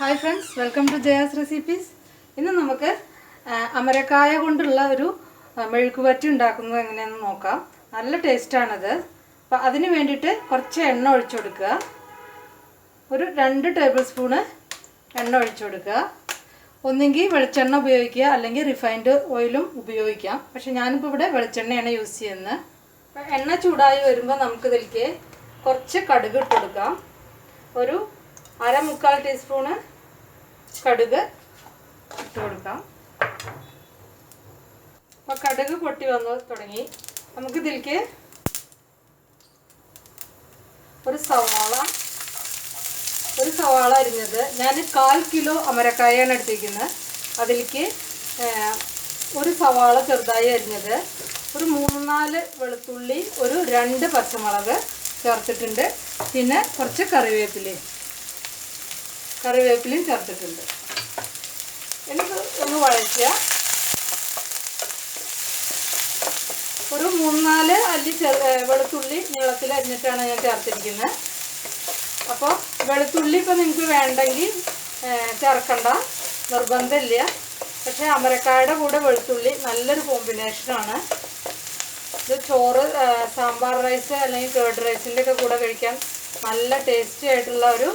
Hi friends welcome to Jaya's recipes ഇന്ന് നമുക്ക് അമരക്കായ കൊണ്ടുള്ള ഒരു മെഴുക്കുപറ്റി ഉണ്ടാക്കുന്നത് എങ്ങനെയാണെന്ന് നോക്കാം. നല്ല ടേസ്റ്റാണത് അപ്പോൾ അതിന് വേണ്ടിയിട്ട് കുറച്ച് എണ്ണ ഒഴിച്ചു കൊടുക്കുക. ഒരു രണ്ട് ടേബിൾ സ്പൂണ് എണ്ണ ഒഴിച്ചു കൊടുക്കുക. ഒന്നെങ്കിൽ വെളിച്ചെണ്ണ ഉപയോഗിക്കുക അല്ലെങ്കിൽ റിഫൈൻഡ് ഓയിലും ഉപയോഗിക്കാം. പക്ഷെ ഞാനിപ്പോൾ ഇവിടെ വെളിച്ചെണ്ണയാണ് യൂസ് ചെയ്യുന്നത്. അപ്പോൾ എണ്ണ ചൂടായി വരുമ്പോൾ നമുക്കിതിലേക്ക് കുറച്ച് കടുക് ഇട്ട് കൊടുക്കാം. ഒരു അര മുക്കാൽ ടീസ്പൂണ് കടുക് ഇട്ട് കൊടുക്കാം. അപ്പോൾ കടുക് പൊട്ടി വന്ന് തുടങ്ങി. നമുക്കിതിലേക്ക് ഒരു സവാള ഒരു സവാള അരിഞ്ഞത്. ഞാൻ കാൽ കിലോ അമരക്കായാണ് എടുത്തിരിക്കുന്നത്. അതിലേക്ക് ഒരു സവാള ചെറുതായി അരിഞ്ഞത്. ഒരു മൂന്ന് നാല് വെളുത്തുള്ളി ഒരു രണ്ട് പച്ചമുളക് ചേർത്തിട്ടുണ്ട്. പിന്നെ കുറച്ച് കറിവേപ്പിലയും. കറിവേപ്പിലയും ചേർത്തിട്ടുണ്ട്. എനിക്ക് ഒന്ന് വഴറ്റുക. ഒരു മൂന്നാൽ നാല് അല്ലി വെളുത്തുള്ളി നീളത്തിൽ അരിഞ്ഞിട്ടാണ് ഞാൻ ചേർത്തിരിക്കുന്നത്. അപ്പോൾ വെളുത്തുള്ളി ഇപ്പോൾ നിങ്ങൾക്ക് വേണ്ടെങ്കിൽ ചേർക്കണ്ട. നിർബന്ധമില്ല. പക്ഷേ അമരക്കായുടെ കൂടെ വെളുത്തുള്ളി നല്ലൊരു കോമ്പിനേഷനാണ് ഇത് ചോറ് സാമ്പാർ റൈസ് അല്ലെങ്കിൽ കേർഡ് റൈസിന്റെ ഒക്കെ കൂടെ കഴിക്കാൻ നല്ല ടേസ്റ്റി ആയിട്ടുള്ള ഒരു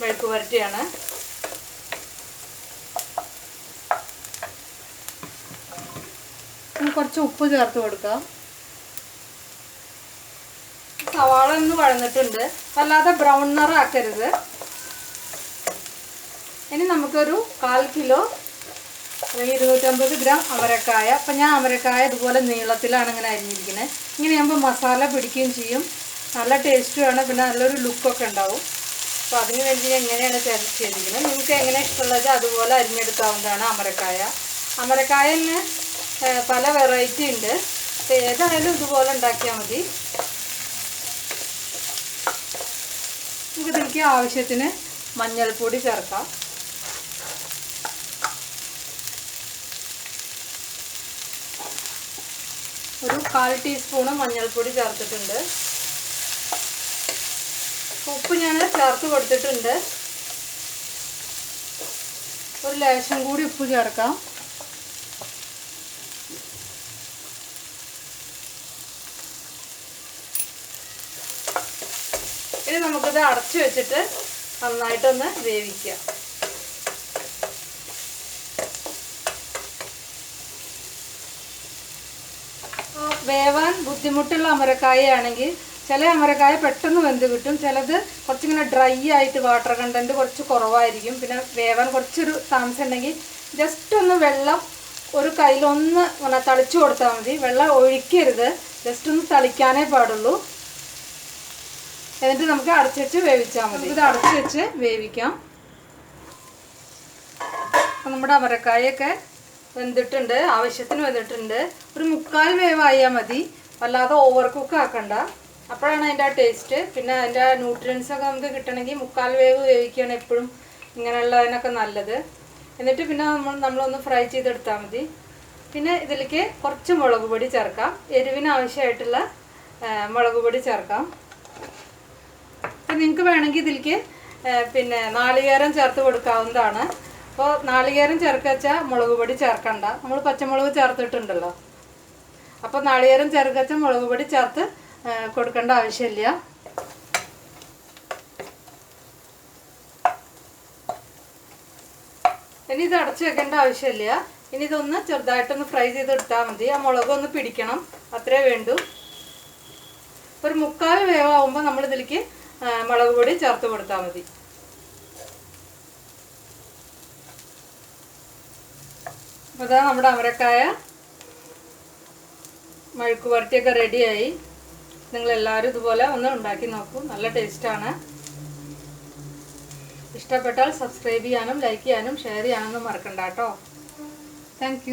മെഴുക്ക് പുരട്ടിയാണ്. കുറച്ച് ഉപ്പ് ചേർത്ത് കൊടുക്കാം. സവാള ഒന്ന് വഴന്നിട്ടുണ്ട്. അല്ലാതെ ബ്രൗൺ നിറാക്കരുത് ഇനി നമുക്കൊരു കാൽ കിലോ അല്ലെങ്കിൽ ഇരുന്നൂറ്റമ്പത് ഗ്രാം അമരക്കായ. അപ്പം ഞാൻ അമരക്കായ ഇതുപോലെ നീളത്തിലാണ് ഇങ്ങനെ അരിഞ്ഞിരിക്കുന്നത്. ഇങ്ങനെ ആകുമ്പോൾ മസാല പിടിക്കുകയും ചെയ്യും. നല്ല ടേസ്റ്റുമാണ് പിന്നെ നല്ലൊരു ലുക്കൊക്കെ ഉണ്ടാവും. അപ്പോൾ അതിന് വേണ്ടി ചെയ്ത് ചെയ്തിരിക്കുന്നത്? നിങ്ങൾക്ക് എങ്ങനെ ഇഷ്ടമുള്ളത്? അതുപോലെ അരിഞ്ഞെടുക്കാവുന്നതാണ് അമരക്കായ. അമരക്കായന് പല വെറൈറ്റി ഉണ്ട്. അപ്പോൾ ഏതായാലും ഇതുപോലെ ഉണ്ടാക്കിയാൽ മതി. നമുക്ക് ഇതിലേക്ക് ആവശ്യത്തിന് മഞ്ഞൾപ്പൊടി ചേർക്കാം. ഒരു കാൽ ടീസ്പൂണ് മഞ്ഞൾപ്പൊടി ചേർത്തിട്ടുണ്ട്. ഉപ്പ് ഞാൻ ചേർത്ത് കൊടുത്തിട്ടുണ്ട്. ഒരു ലേശം കൂടി ഉപ്പ് ചേർക്കാം. ഇനി നമുക്കിത് അടച്ചു വെച്ചിട്ട് നന്നായിട്ടൊന്ന് വേവിക്കാം വേവാൻ ബുദ്ധിമുട്ടുള്ള അമരക്കായ ആണെങ്കിൽ ചില അമരക്കായ പെട്ടെന്ന് വെന്ത് കിട്ടും. ചിലത് കുറച്ചിങ്ങനെ ഡ്രൈ ആയിട്ട് വാട്ടർ കണ്ടന്റ് കുറച്ച് കുറവായിരിക്കും. പിന്നെ വേവാൻ കുറച്ചൊരു താമസം ഉണ്ടെങ്കിൽ ജസ്റ്റ് ഒന്ന് വെള്ളം ഒരു കയ്യിലൊന്ന് തളിച്ചു കൊടുത്താൽ മതി. വെള്ളം ഒഴിക്കരുത്. ജസ്റ്റ് ഒന്ന് തളിക്കാനേ പാടുള്ളൂ. എന്നിട്ട് നമുക്ക് അടച്ചു വെച്ച് വേവിച്ചാൽ മതി. ഇത് അടച്ചു വെച്ച് വേവിക്കാം. അപ്പം നമ്മുടെ അമരക്കായൊക്കെ വെന്തിട്ടുണ്ട്. ആവശ്യത്തിന് വെന്തിട്ടുണ്ട്. ഒരു മുക്കാൽ വേവായാൽ മതി. അല്ലാതെ ഓവർ കുക്ക് ആക്കണ്ട. അപ്പോഴാണ് അതിന്റെ ആ ടേസ്റ്റ്. പിന്നെ അതിന്റെ ആ ന്യൂട്രിയൻസ് ഒക്കെ നമുക്ക് കിട്ടണമെങ്കിൽ മുക്കാൽ വേവ് വേവിക്കുകയാണ് എപ്പോഴും ഇങ്ങനെയുള്ളതിനൊക്കെ നല്ലത്. എന്നിട്ട് പിന്നെ നമ്മൾ നമ്മളൊന്ന് ഫ്രൈ ചെയ്തെടുത്താൽ മതി. പിന്നെ ഇതിലേക്ക് കുറച്ച് മുളക് പൊടി ചേർക്കാം. എരിവിന് ആവശ്യമായിട്ടുള്ള മുളക് പൊടി ചേർക്കാം. അപ്പം നിങ്ങൾക്ക് വേണമെങ്കിൽ ഇതിലേക്ക് പിന്നെ നാളികേരം ചേർത്ത് കൊടുക്കാവുന്നതാണ്. അപ്പോൾ നാളികേരം ചേർക്കുക വെച്ചാൽ മുളക് പൊടി ചേർക്കണ്ട. നമ്മൾ പച്ചമുളക് ചേർത്തിട്ടുണ്ടല്ലോ. അപ്പോൾ നാളികേരം ചേർക്കുക വെച്ചാൽ മുളക് പൊടി ചേർത്ത് കൊടുക്കേണ്ട ആവശ്യമില്ല. ഇനി ഇത് അടച്ചു വെക്കേണ്ട ആവശ്യമില്ല. ഇനി ഇതൊന്ന് ചെറുതായിട്ടൊന്ന് ഫ്രൈ ചെയ്തെടുത്താൽ മതി. ആ മുളക് ഒന്ന് പിടിക്കണം. അത്രേ വേണ്ടൂ. ഒരു മുക്കാൽ വേവാകുമ്പോൾ നമ്മൾ ഇതിലേക്ക് മുളക് പൊടി ചേർത്ത് കൊടുത്താൽ മതി. ഇതാ നമ്മുടെ അമരക്കായ മെഴുക്ക് പുരട്ടിയൊക്കെ റെഡിയായി നിങ്ങളെല്ലാവരും ഇതുപോലെ ഒന്ന് ഉണ്ടാക്കി നോക്കൂ. നല്ല ടേസ്റ്റാണ്. ഇഷ്ടപ്പെട്ടാൽ സബ്സ്ക്രൈബ് ചെയ്യാനും ലൈക്ക് ചെയ്യാനും ഷെയർ ചെയ്യാനൊന്നും മറക്കണ്ട കേട്ടോ. താങ്ക്